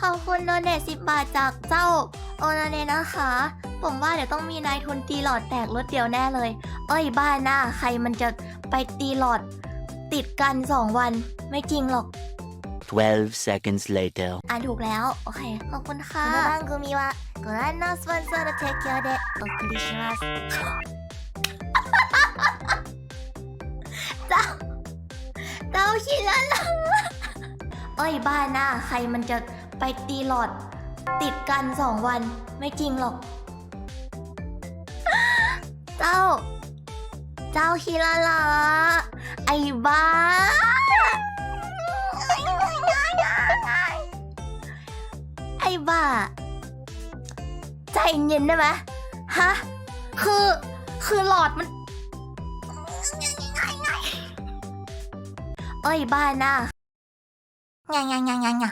ขอบคุณโดเนทสิบบาทจากเจ้าโอนาเนนะคะ ผมว่าเดี๋ยวต้องมีนายทุนตีหลอดแตกรถเดียวแน่เลย เอ้ยบ้าหน้าใครมันจะไปตีหลอด ติดกันสองวัน ไม่จริงหรอก 12 seconds later. อ่านถูกแล้ว โอเค ขอบคุณค่ะこの番組はご覧のスポンサーの提供でお送りしますเจ้าเจ้าคิดแล้วล่ะเอ้ยบ้าหน้าใครมันจะ ไปตีหลอด ติดกันสองวันไม่จริงหรอก เจ้า เจ้าคิดแล้วล่ะไอ้บ้าไอ้บ้า ใจเย็นได้ไหมฮะ คือคือหลอดมันเอ้ยบ้าหน้างางางางางา